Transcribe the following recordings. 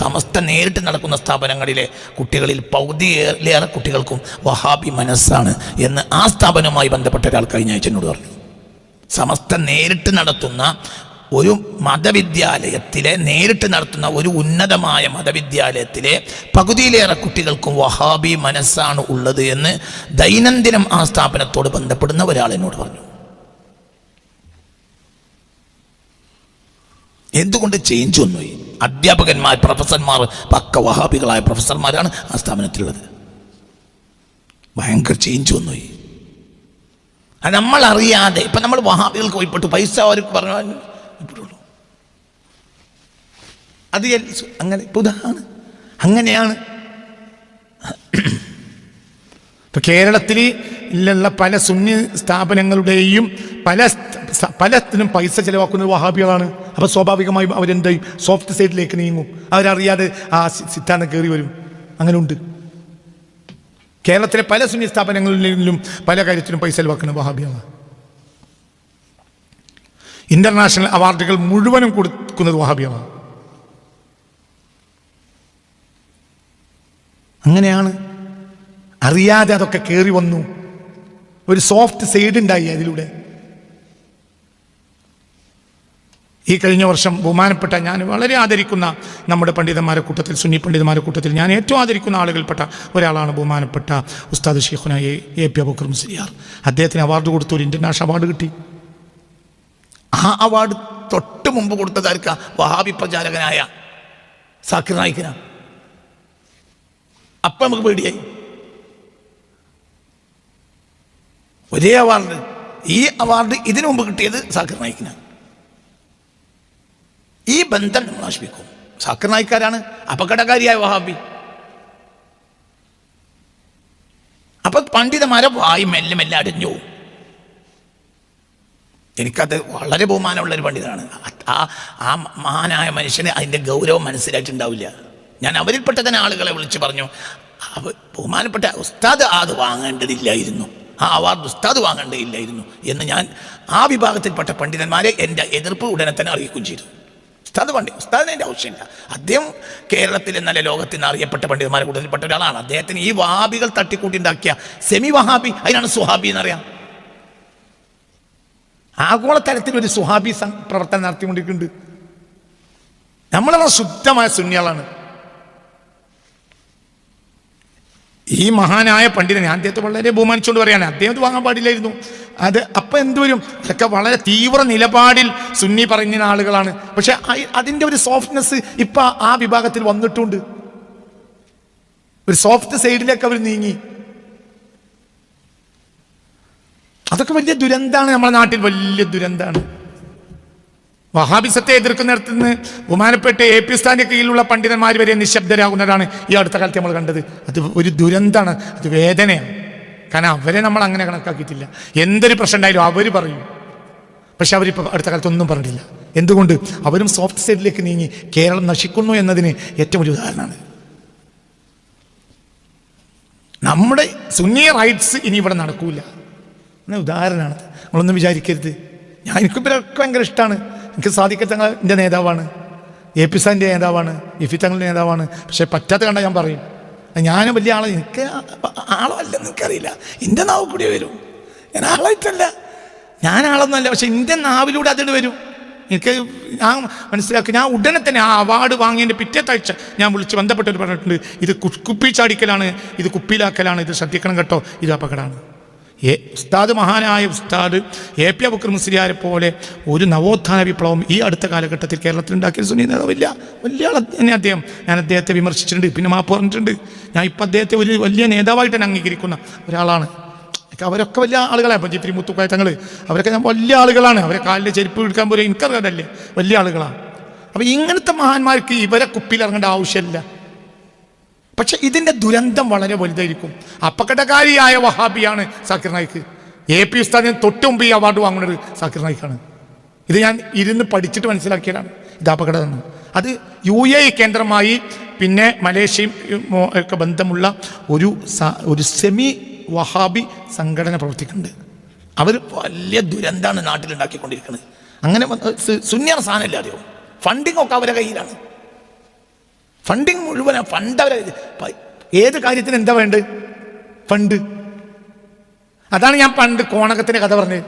സമസ്ത നേരിട്ട് നടക്കുന്ന സ്ഥാപനങ്ങളിലെ കുട്ടികളിൽ പൗതിയിലേറെ കുട്ടികൾക്കും വഹാബി മനസ്സാണ് എന്ന് ആ സ്ഥാപനവുമായി ബന്ധപ്പെട്ട ഒരാൾ കഴിഞ്ഞ ആഴ്ച എന്നോട് പറഞ്ഞു. സമസ്ത നേരിട്ട് നടത്തുന്ന ഒരു മതവിദ്യാലയത്തിലെ നേരിട്ട് നടത്തുന്ന ഒരു ഉന്നതമായ മതവിദ്യാലയത്തിലെ പകുതിയിലേറെ കുട്ടികൾക്കും വഹാബി മനസ്സാണ് ഉള്ളത് എന്ന് ദൈനംദിനം ആ സ്ഥാപനത്തോട് ബന്ധപ്പെടുന്ന ഒരാൾ എന്നോട് പറഞ്ഞു. എന്തുകൊണ്ട് ചേഞ്ച് വന്നുപോയി അധ്യാപകന്മാർ പ്രൊഫസർമാർ പക്ക വഹാബികളായ പ്രൊഫസർമാരാണ് ആ സ്ഥാപനത്തിലുള്ളത്. ഭയങ്കര ചേഞ്ച് വന്നുപോയി അത് നമ്മൾ അറിയാതെ ഇപ്പം നമ്മൾ വഹാബികൾക്ക് പോയിപ്പെട്ടു പൈസ അവർക്ക് പറഞ്ഞു ഇപ്പോഴുള്ളൂ അത് അങ്ങനെ പുതാണ് അങ്ങനെയാണ്. ഇപ്പൊ കേരളത്തിൽ ഉള്ള പല സുന്നി സ്ഥാപനങ്ങളുടെയും പല പലത്തിനും പൈസ ചിലവാക്കുന്നത് വഹാബികളാണ് അപ്പൊ സ്വാഭാവികമായും അവരെന്ത് ചെയ്യും? സോഫ്റ്റ് സൈഡിലേക്ക് നീങ്ങും. അവരറിയാതെ ആ സി- സിദ്ധാന്തം കയറി വരും. അങ്ങനെ ഉണ്ട് കേരളത്തിലെ പല സുന്നി സ്ഥാപനങ്ങളിലും പല കാര്യത്തിലും പൈസ ചെലവാക്കുന്ന വഹാബിയാണ് ഇന്റർനാഷണൽ അവാർഡുകൾ മുഴുവനും കൊടുക്കുന്നത് വഹാബിയാണ് അങ്ങനെയാണ്. അറിയാതെ അതൊക്കെ കയറി വന്നു. ഒരു സോഫ്റ്റ് സൈഡ് ഉണ്ടായി അതിലൂടെ. ഈ കഴിഞ്ഞ വർഷം ബഹുമാനപ്പെട്ട ഞാൻ വളരെ ആദരിക്കുന്ന നമ്മുടെ പണ്ഡിതന്മാരെ കൂട്ടത്തിൽ സുന്നി പണ്ഡിതന്മാരെ കൂട്ടത്തിൽ ഞാൻ ഏറ്റവും ആദരിക്കുന്ന ആളുകൾപ്പെട്ട ഒരാളാണ് ബഹുമാനപ്പെട്ട ഉസ്താദ് ഷെയ്ഖുന എ പി അബുക്കർ മുസ്ലിയാർ. അദ്ദേഹത്തിന് അവാർഡ് കൊടുത്തു ഒരു ഇന്റർനാഷണൽ അവാർഡ് കിട്ടി. ആ അവാർഡ് തൊട്ട് മുമ്പ് കൊടുത്തതായിരിക്ക വഹാബി പ്രചാരകനായ സാക്കിർ നായിക്കന. അപ്പം നമുക്ക് പേടിയായി. ഒരേ അവാർഡ് ഈ അവാർഡ് ഇതിനു മുമ്പ് കിട്ടിയത് സാക്കിർ നായിക്കിനാണ് ബന്ധം നാശിപ്പിക്കും. സാക്കിർ നായിക്കാരാണ് അപകടകാരിയായ വഹാബി. അപ്പൊ പണ്ഡിതന്മാരെ വായി മെല്ലെ മെല്ലെ അടിഞ്ഞു എനിക്കത് വളരെ ബഹുമാനമുള്ള ഒരു പണ്ഡിതനാണ്. ആ ആ മഹാനായ മനുഷ്യന് അതിന്റെ ഗൗരവം മനസ്സിലായിട്ടുണ്ടാവില്ല. ഞാൻ അവരിൽപ്പെട്ട തന്നെ ആളുകളെ വിളിച്ച് പറഞ്ഞു ബഹുമാനപ്പെട്ട ഉസ്താദ് അത് വാങ്ങേണ്ടതില്ലായിരുന്നു. ആ അവാർഡ് ഉസ്താദ് വാങ്ങേണ്ടതില്ലായിരുന്നു എന്ന് ഞാൻ ആ വിഭാഗത്തിൽപ്പെട്ട പണ്ഡിതന്മാരെ എന്റെ എതിർപ്പ് ഉടനെ തന്നെ അറിയിക്കുകയും ചെയ്തു. ഉസ്താദ് പണ്ഡിത് ഉസ്താദിന് ആവശ്യമില്ല. അദ്ദേഹം കേരളത്തിൽ എന്നല്ല ലോകത്തിന് അറിയപ്പെട്ട പണ്ഡിതന്മാരെ കൂടുതൽപ്പെട്ട ഒരാളാണ്. അദ്ദേഹത്തിന് ഈ വഹാബികൾ തട്ടിക്കൂട്ടിണ്ടാക്കിയ സെമി വഹാബി അതിനാണ് സുഹാബി എന്നറിയാം. ആഗോളതലത്തിൽ ഒരു സുഹാബി പ്രവർത്തനം നടത്തിക്കൊണ്ടിരിക്കുന്നുണ്ട്. നമ്മളെല്ലാം ശുദ്ധമായ സുന്യാളാണ് ഈ മഹാനായ പണ്ഡിതനെ അദ്ദേഹത്തെ വളരെ ബഹുമാനിച്ചുകൊണ്ട് പറയാണ് അദ്ദേഹം വാങ്ങാൻ പാടില്ലായിരുന്നു. അത് അപ്പം എന്തുവരും? ഇതൊക്കെ വളരെ തീവ്ര നിലപാടിൽ സുന്നി പറയുന്ന ആളുകളാണ്. പക്ഷെ അതിന്റെ ഒരു സോഫ്റ്റ്നെസ് ഇപ്പം ആ വിഭാഗത്തിൽ വന്നിട്ടുണ്ട്. ഒരു സോഫ്റ്റ് സൈഡിലേക്ക് അവർ നീങ്ങി. അതൊക്കെ വലിയ ദുരന്താണ് നമ്മുടെ നാട്ടിൽ. വലിയ ദുരന്താണ്. വഹാബിസത്തെ എതിർക്കുന്നിടത്ത് നിന്ന് ബഹുമാനപ്പെട്ട എ പി സ്ഥാന്റെ കീഴിലുള്ള പണ്ഡിതന്മാർ വരെ നിശബ്ദരാകുന്നതാണ് ഈ അടുത്ത കാലത്ത് നമ്മൾ കണ്ടത്. അത് ഒരു ദുരന്തമാണ് അത് വേദനയാണ്. കാരണം അവരെ നമ്മൾ അങ്ങനെ കണക്കാക്കിയിട്ടില്ല. എന്തൊരു പ്രശ്നം ഉണ്ടായാലും അവർ പറയും. പക്ഷെ അവരിപ്പോൾ അടുത്ത കാലത്ത് ഒന്നും പറഞ്ഞിട്ടില്ല. എന്തുകൊണ്ട്? അവരും സോഫ്റ്റ് സൈഡിലേക്ക് നീങ്ങി കേരളം നശിക്കുന്നു എന്നതിന് ഏറ്റവും ഒരു ഉദാഹരണമാണ്. നമ്മുടെ സുന്നി റൈറ്റ്സ് ഇനി ഇവിടെ നടക്കൂല. എന്ന ഉദാഹരണമാണ് നമ്മളൊന്നും വിചാരിക്കരുത്. ഞാൻ എനിക്ക് ഇവരൊക്കെ ഭയങ്കര ഇഷ്ടമാണ് എനിക്ക് സാധിക്ക തങ്ങൾ എന്റെ നേതാവാണ്. എ പി സാന്റെ നേതാവാണ് ഇഫി തങ്ങളുടെ നേതാവാണ്. പക്ഷേ പറ്റാത്ത കണ്ട ഞാൻ പറയും ഞാൻ വലിയ ആളെ എനിക്ക് ആളല്ലെന്ന് എനിക്കറിയില്ല. എന്റെ നാവ് കൂടി വരും. ഞാൻ ആളായിട്ടല്ല. ഞാൻ ആളൊന്നുമല്ല പക്ഷെ എന്റെ നാവിലൂടെ അതിട് വരും. എനിക്ക് ഞാൻ മനസ്സിലാക്കി ഞാൻ ഉടനെ തന്നെ ആ അവാർഡ് വാങ്ങിയതിന്റെ പിറ്റേത്താഴ്ച ഞാൻ വിളിച്ച് ബന്ധപ്പെട്ടവർ പറഞ്ഞിട്ടുണ്ട് ഇത് കുപ്പി ചാടിക്കലാണ് ഇത് കുപ്പിയിലാക്കലാണ് ഇത് ശ്രദ്ധിക്കണം കേട്ടോ ഇത് അപകടമാണ്. ഏ ഉസ്താദ് മഹാനായ ഉസ്താദ് എ പി അബുക്കർ മുസ്ലിയാരെ പോലെ ഒരു നവോത്ഥാന വിപ്ലവം ഈ അടുത്ത കാലഘട്ടത്തിൽ കേരളത്തിൽ ഉണ്ടാക്കിയ സുനി നേതാവില്ല. വലിയ തന്നെ അദ്ദേഹം. ഞാൻ അദ്ദേഹത്തെ വിമർശിച്ചിട്ടുണ്ട്. പിന്നെ മാപ്പ് പറഞ്ഞിട്ടുണ്ട്. ഞാൻ ഇപ്പം അദ്ദേഹത്തെ ഒരു വലിയ നേതാവായിട്ട് തന്നെ അംഗീകരിക്കുന്ന ഒരാളാണ്. അവരൊക്കെ വലിയ ആളുകളാണ് ഇപ്പം ജിത്രി മുത്തുക്കായ തങ്ങൾ അവരൊക്കെ ഞാൻ വലിയ ആളുകളാണ്. അവരെ കാലിൽ ചെരുപ്പ് എടുക്കാൻ പോലും എനിക്കറിയാതല്ലേ. വലിയ ആളുകളാണ് അപ്പം ഇങ്ങനത്തെ മഹാന്മാർക്ക് ഇവരെ കുപ്പിയിലിറങ്ങേണ്ട ആവശ്യമില്ല. പക്ഷെ ഇതിന്റെ ദുരന്തം വളരെ വലുതായിരിക്കും. അപകടകാരിയായ വഹാബിയാണ് സാക്കിർ നായിക്ക് എ പി ഉസ്താദിന് തൊട്ടുമുമ്പ് ഈ അവാർഡ് വാങ്ങുന്നത് സാക്കിർ നായിക്കാണ്. ഇത് ഞാൻ ഇരുന്ന് പഠിച്ചിട്ട് മനസ്സിലാക്കിയതാണ് ഇത് അപകടമാണ്. അത് യു എ കേന്ദ്രമായി പിന്നെ മലേഷ്യയും ഒക്കെ ബന്ധമുള്ള ഒരു ഒരു സെമി വഹാബി സംഘടന പ്രവർത്തിക്കുന്നുണ്ട്. അവർ വലിയ ദുരന്താണ് നാട്ടിലുണ്ടാക്കിക്കൊണ്ടിരിക്കുന്നത്. അങ്ങനെ വന്ന് സു- സുന്യാർ സാധനമില്ല അറിയോ? ഫണ്ടിങ് ഒക്കെ അവരുടെ കയ്യിലാണ്. ഫണ്ടിങ് മുഴുവൻ ഫണ്ട് അവരെ ഏത് കാര്യത്തിന് എന്താ വേണ്ടത് ഫണ്ട് അതാണ് ഞാൻ പണ്ട് കോണകത്തിന്റെ കഥ പറഞ്ഞത്.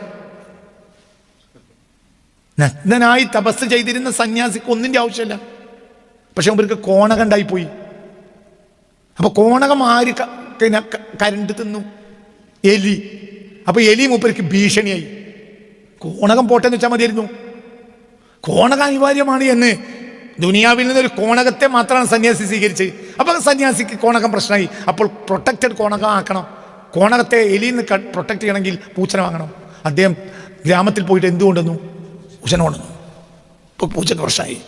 നഗ്നനായി തപസ് ചെയ്തിരുന്ന സന്യാസിക്ക് ഒന്നിന്റെ ആവശ്യമില്ല. പക്ഷെ അവർക്ക് കോണകം ഉണ്ടായിപ്പോയി. അപ്പൊ കോണകം ആര് കരണ്ട് തിന്നു? എലി. അപ്പൊ എലി മൂപ്പർക്ക് ഭീഷണിയായി. കോണകം പോട്ടെന്ന് വെച്ചാൽ മതിയായിരുന്നു. കോണകം അനിവാര്യമാണ് എന്ന് ദുനിയാവിൽ നിന്ന് ഒരു കോണകത്തെ മാത്രമാണ് സന്യാസി സ്വീകരിച്ചത്. അപ്പോൾ സന്യാസിക്ക് കോണകം പ്രശ്നമായി. അപ്പോൾ പ്രൊട്ടക്റ്റഡ് കോണകം ആക്കണം കോണകത്തെ എലിയിൽ നിന്ന് പ്രൊട്ടക്ട് ചെയ്യണമെങ്കിൽ പൂച്ചനെ വാങ്ങണം. അദ്ദേഹം ഗ്രാമത്തിൽ പോയിട്ട് എന്തുകൊണ്ടെന്നു പൂച്ചനെ കൊണ്ടുവന്നു. ഇപ്പോൾ പൂച്ചക്ക് പ്രശ്നമായി.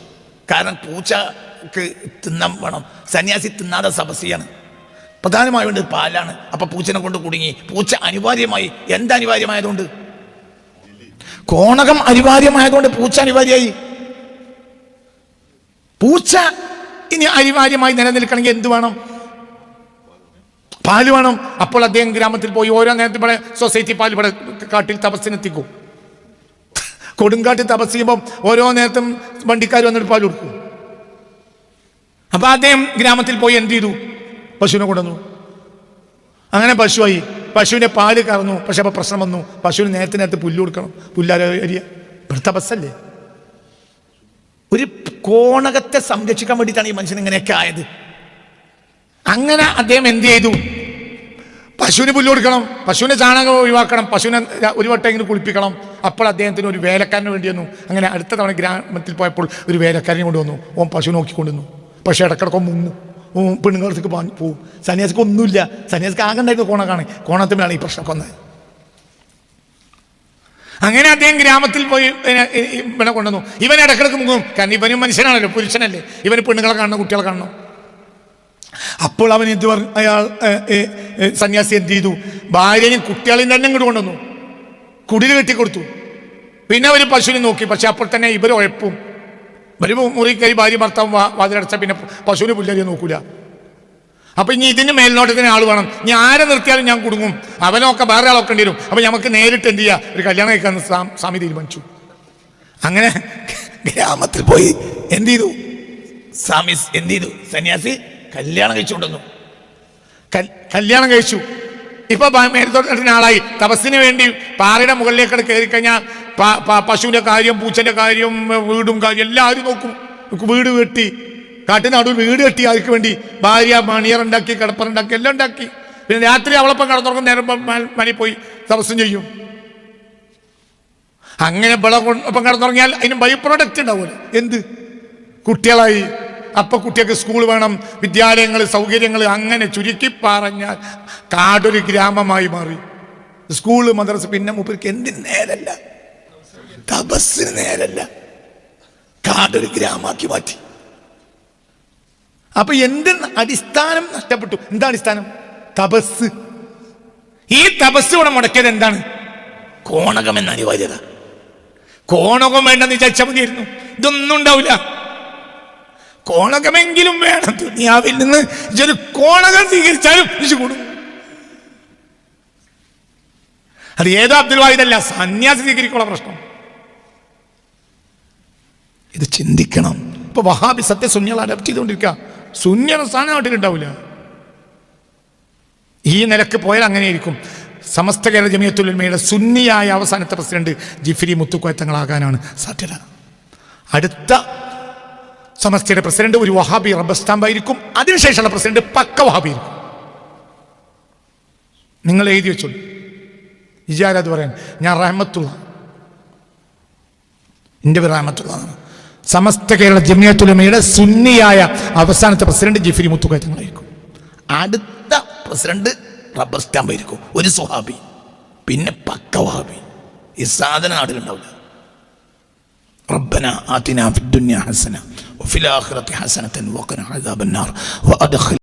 കാരണം പൂച്ചക്ക് തിന്നാൻ വേണം. സന്യാസി തിന്നാതെ സബസിയാണ് പ്രധാനമായി വേണ്ടത് പാലാണ്. അപ്പോൾ പൂച്ചനെ കൊണ്ട് കുടുങ്ങി. പൂച്ച അനിവാര്യമായി. എന്ത് അനിവാര്യമായതുകൊണ്ട്? കോണകം അനിവാര്യമായതുകൊണ്ട് പൂച്ച അനിവാര്യമായി. പൂച്ച ഇനി അനിവാര്യമായി നിലനിൽക്കണമെങ്കിൽ എന്ത് വേണം? പാൽ വേണം. അപ്പോൾ അദ്ദേഹം ഗ്രാമത്തിൽ പോയി ഓരോ നേരത്തെ ഇവിടെ സൊസൈറ്റി പാൽ ഇവിടെ കാട്ടിൽ തപസ്സിനെത്തിക്കും. കൊടുങ്കാട്ടിൽ തപസ് ചെയ്യുമ്പോൾ ഓരോ നേരത്തും വണ്ടിക്കാർ വന്നിട്ട് പാൽ കൊടുക്കും. അപ്പൊ അദ്ദേഹം ഗ്രാമത്തിൽ പോയി എന്ത് ചെയ്തു? പശുവിനെ കൊണ്ടുവന്നു. അങ്ങനെ പശുവായി. പശുവിനെ പാൽ കറന്നു. പക്ഷെ അപ്പൊ പ്രശ്നം വന്നു. പശുവിന് നേരത്തെ നേരത്തെ പുല്ല് കൊടുക്കണം. പുല്ലാര അരിയ ഇവിടെ തപസ്സല്ലേ? ഒരു കോണകത്തെ സംരക്ഷിക്കാൻ വേണ്ടിയിട്ടാണ് ഈ മനുഷ്യൻ ഇങ്ങനെയൊക്കെ ആയത്. അങ്ങനെ അദ്ദേഹം എന്ത് ചെയ്തു? പശുവിന് പുല്ല് കൊടുക്കണം പശുവിനെ ചാണകം ഒഴിവാക്കണം പശുവിനെ ഒരു വട്ടം വട്ടമെങ്കിലും കുളിപ്പിക്കണം. അപ്പോൾ അദ്ദേഹത്തിന് ഒരു വേലക്കാരന് വേണ്ടി വന്നു. അങ്ങനെ അടുത്ത തവണ ഗ്രാമത്തിൽ പോയപ്പോൾ ഒരു വേലക്കാരനെ കൊണ്ടുവന്നു ഓൻ പശു നോക്കിക്കൊണ്ടുവന്നു പക്ഷെ ഇടക്കിടക്ക് മുങ്ങു. പെണ്ണുങ്ങൾക്ക് പോകും സന്യാസിക്ക് ഒന്നുമില്ല. സന്യാസിക്ക് ആകെ ഉണ്ടായിരുന്ന കോണക്കാണ്. കോണത്തിനാണ് ഈ പ്രശ്നമൊക്കെ വന്നത്. അങ്ങനെ അദ്ദേഹം ഗ്രാമത്തിൽ പോയി ഇവനെ- കൊണ്ടുവന്നു. ഇവൻ ഇടക്കിടക്ക് മുങ്ങും. കാരണം ഇവനും മനുഷ്യനാണല്ലോ പുരുഷനല്ലേ. ഇവന് പെണ്ണുങ്ങളെ കാണണം കുട്ടികളെ കാണണം? അപ്പോൾ അവൻ എന്ത് പറഞ്ഞു? അയാൾ സന്യാസി എന്ത് ചെയ്തു? ഭാര്യയും കുട്ടികളെയും തന്നെ ഇങ്ങോട്ട് കൊണ്ടുവന്നു. കുടിൽ കെട്ടിക്കൊടുത്തു. പിന്നെ അവർ പശുവിനെ നോക്കി. പക്ഷെ അപ്പോൾ തന്നെ ഇവർ ഉഴപ്പും. ഇവർ മുറി കയറി ഭാര്യ ഭർത്താവും വാതിലടച്ച പിന്നെ പശുവിനെ പുല്ലരിയെ നോക്കൂല. അപ്പൊ ഇനി ഇതിന് മേൽനോട്ടത്തിന് ആൾ വേണം. ഇനി ആരെ നിർത്തിയാലും ഞാൻ കുടുങ്ങും. അവനൊക്കെ വേറെ ആളൊക്കെ വരും. അപ്പൊ നമുക്ക് നേരിട്ട് എന്ത് ചെയ്യാ? ഒരു കല്യാണം കഴിക്കാൻ സ്വാമി തീരുമാനിച്ചു. അങ്ങനെ ഗ്രാമത്തിൽ പോയി എന്ത് ചെയ്തു? സ്വാമി എന്ത് ചെയ്തു? സന്യാസി കല്യാണം കഴിച്ചുകൊണ്ടുവന്നു കൽ- കല്യാണം കഴിച്ചു. ഇപ്പൊ മേൽത്തോട്ടത്തിന് ആളായി. തപസ്സിന് വേണ്ടി പാറയുടെ മുകളിലേക്ക് കയറി കഴിഞ്ഞാൽ പശുവിന്റെ കാര്യം പൂച്ചന്റെ കാര്യം വീടും കാര്യം എല്ലാവരും നോക്കും. വീട് കെട്ടി കാട്ടിന് വീട് കെട്ടി അവർക്ക് വേണ്ടി ഭാര്യ മണിയർ ഉണ്ടാക്കി കിടപ്പറുണ്ടാക്കി എല്ലാം ഉണ്ടാക്കി. പിന്നെ രാത്രി അവളപ്പം കട തുറക്കും നേരം മണി പോയി തപസ്സും ചെയ്യും. അങ്ങനെ വിള ഒപ്പം തുറങ്ങിയാൽ അതിന് ബൈ പ്രൊഡക്റ്റ് ഉണ്ടാവില്ല എന്ത്? കുട്ടികളായി. അപ്പൊ കുട്ടികൾക്ക് സ്കൂൾ വേണം വിദ്യാലയങ്ങൾ സൗകര്യങ്ങൾ അങ്ങനെ ചുരുക്കി പറഞ്ഞാൽ കാടൊരു ഗ്രാമമായി മാറി. സ്കൂൾ മദ്രസ പിന്നെ മൂപ്പർക്ക് എന്തിന് നേരല്ല? തപസ്സിന് നേരല്ല. കാടൊരു ഗ്രാമമാക്കി മാറ്റി. അപ്പൊ എന്ത് അടിസ്ഥാനം നഷ്ടപ്പെട്ടു? എന്താ അടിസ്ഥാനം? തപസ്. ഈ തപസ് ഇവിടെ മുടക്കിയത് എന്താണ്? കോണകം എന്ന അനിവാര്യത. കോണകം വേണ്ടെന്ന് വിചാരിച്ചാൽ മതിയായിരുന്നു. ഇതൊന്നും ഉണ്ടാവില്ല. കോണകമെങ്കിലും വേണം. ദുനിയാവിൽ നിന്ന് ഇതൊരു കോണകം സ്വീകരിച്ചാലും കൂടും. അത് ഏതോ അബ്ദുൽ വാഹിദല്ല സന്യാസി സ്വീകരിക്കുള്ള പ്രശ്നം. ഇത് ചിന്തിക്കണം. ഇപ്പൊ വഹാബി സത്യസുന്യകൾ അഡപ്റ്റ് ചെയ്തുകൊണ്ടിരിക്കുക. സുന്യയുടെ സ്ഥാനം നാട്ടിലുണ്ടാവില്ല ഈ നിലയ്ക്ക് പോയാൽ അങ്ങനെയായിരിക്കും സമസ്ത കേരള ജമിയത്തുലമയുടെ സുന്നിയായ അവസാനത്തെ പ്രസിഡന്റ് ജിഫിരി മുത്തുക്കോയത്തങ്ങളാകാനാണ് സാധ്യത. അടുത്ത സമസ്തയുടെ പ്രസിഡന്റ് ഒരു വഹാബി റബ്ബർ സ്റ്റാമ്പായിരിക്കും. അതിനുശേഷമുള്ള പ്രസിഡന്റ് പക്ക വഹാബി ആയിരിക്കും നിങ്ങൾ എഴുതി വെച്ചോളൂ. ഇജാരത് പറയാൻ? ഞാൻ റഹമത്തുള്ള. എന്റെ പേര് റഹമത്തുള്ള എന്നാണ്. സമസ്ത കേരള ജമിയത്തുലമയുടെ സുന്നിയായ അവസാനത്തെ പ്രസിഡന്റ് ജിഫിരി മുത്തുക്കയത്തങ്ങളായിരിക്കും അടുത്ത പ്രസിഡന്റ് റബ്ബർ സ്റ്റാമ്പ് ആയിരിക്കും ഒരു സ്വഹാബി പിന്നെ പക്ക വഹാബി ഈ സാധന നാട്ടിലുണ്ടാവില്ല ربنا آتنا في الدنيا حسنة وفي الآخرة حسنة وقنا عذاب النار وأدخل